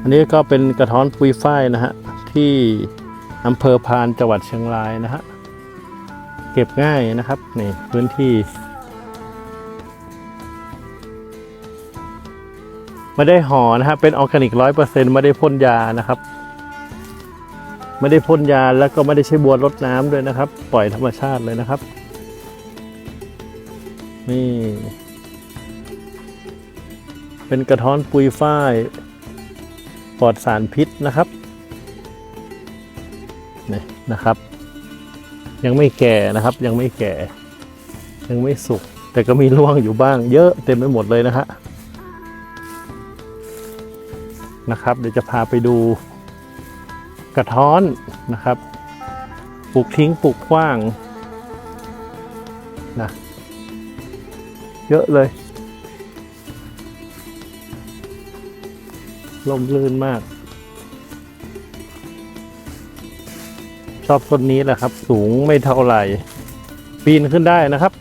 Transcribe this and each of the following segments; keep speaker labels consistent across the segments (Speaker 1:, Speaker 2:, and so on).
Speaker 1: อันนี้ก็เป็นกระท้อนปุยฝ้ายนะฮะที่อำเภอพานจังหวัดเชียงรายนะฮะเก็บง่ายนะครับนี่พื้นที่ไม่ได้ห่อนะฮะเป็นออร์แกนิกร้อยเปอร์เซ็นต์ไม่ได้พ่นยานะครับ ไม่ได้พ่นยาแล้วก็ไม่ได้ใช้บัวรดน้ำด้วยนะครับ ปล่อยธรรมชาติเลยนะครับ นี่ เป็นกระท้อนปุยฝ้าย ลอดสารพิษนะครับนี่นะครับ ยังไม่แก่นะครับ ยังไม่แก่ ยังไม่สุก แต่ก็มีร่วงอยู่บ้าง เยอะเต็มไปหมดเลยนะฮะนะครับ เดี๋ยวจะพาไปดูกระท้อนนะครับปลูกทิ้งปลูกขว้างนะเยอะเลย ลมลื่นมาก ชอบต้นนี้แหละครับ สูงไม่เท่าไหร่ ปีนขึ้นได้นะครับ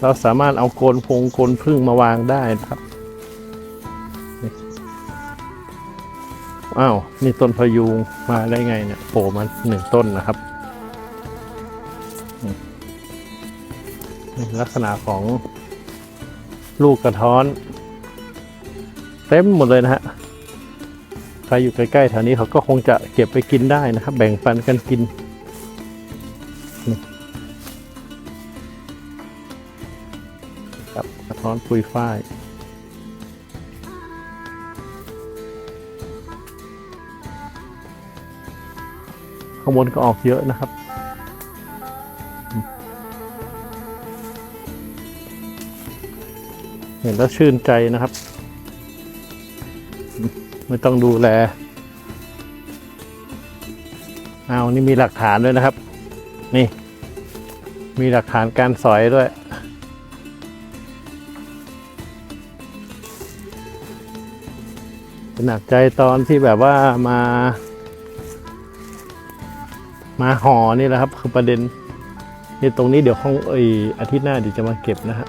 Speaker 1: เราสามารถเอาโกนพงโกนพึ่งมาวางได้นะครับอ้าวนี่ต้นพยูงมาได้ไงเนี่ยโผล่มาหนึ่งต้นนะครับลักษณะของ ลูกกระท้อน เต็มหมดเลยนะฮะใครอยู่ใกล้ๆแถวนี้เขาก็คงจะเก็บไปกินได้นะครับ แบ่งปันกันกิน ครับกระท้อนปุยฝ้ายข้างบนก็ออกเยอะนะครับ เห็นแล้วชื่นใจนะครับ ไม่ต้องดูแลเอานี่มีหลักฐานด้วยนะครับ นี่ มีหลักฐานการสอยด้วย หนักใจตอนที่แบบว่ามา มาห่อนี่แหละครับ คือประเด็นนี่ตรงนี้เดี๋ยวห้องเอยอาทิตย์หน้าเดี๋ยวจะมาเก็บนะฮะ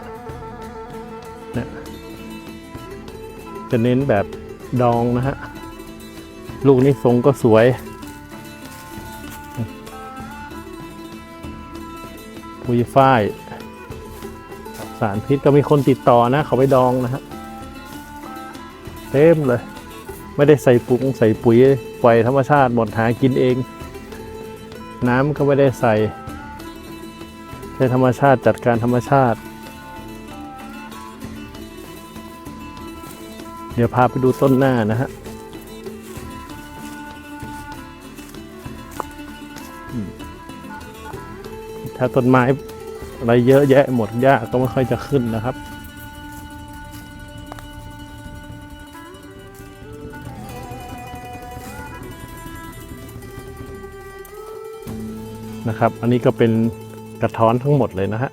Speaker 1: จะเน้นแบบดองนะฮะ ลูกนี้ทรงก็สวยปุยฝ้าย สารพิษก็มีคนติดต่อนะ เขาไปดองนะฮะ เต็มเลย ไม่ได้ใส่ปุ๋งใส่ปุ๋ยปล่อยธรรมชาติหมดหากินเอง น้ำก็ไม่ได้ใส่ใช้ธรรมชาติจัดการธรรมชาติ ดี๋ยวพาไปดูต้นหน้านะฮะถ้าต้นไม้อะไรเยอะแยะหมดหญ้าก็ไม่ค่อยจะขึ้นนะครับนะครับ อันนี้ก็เป็นกระท้อนทั้งหมดเลยนะฮะ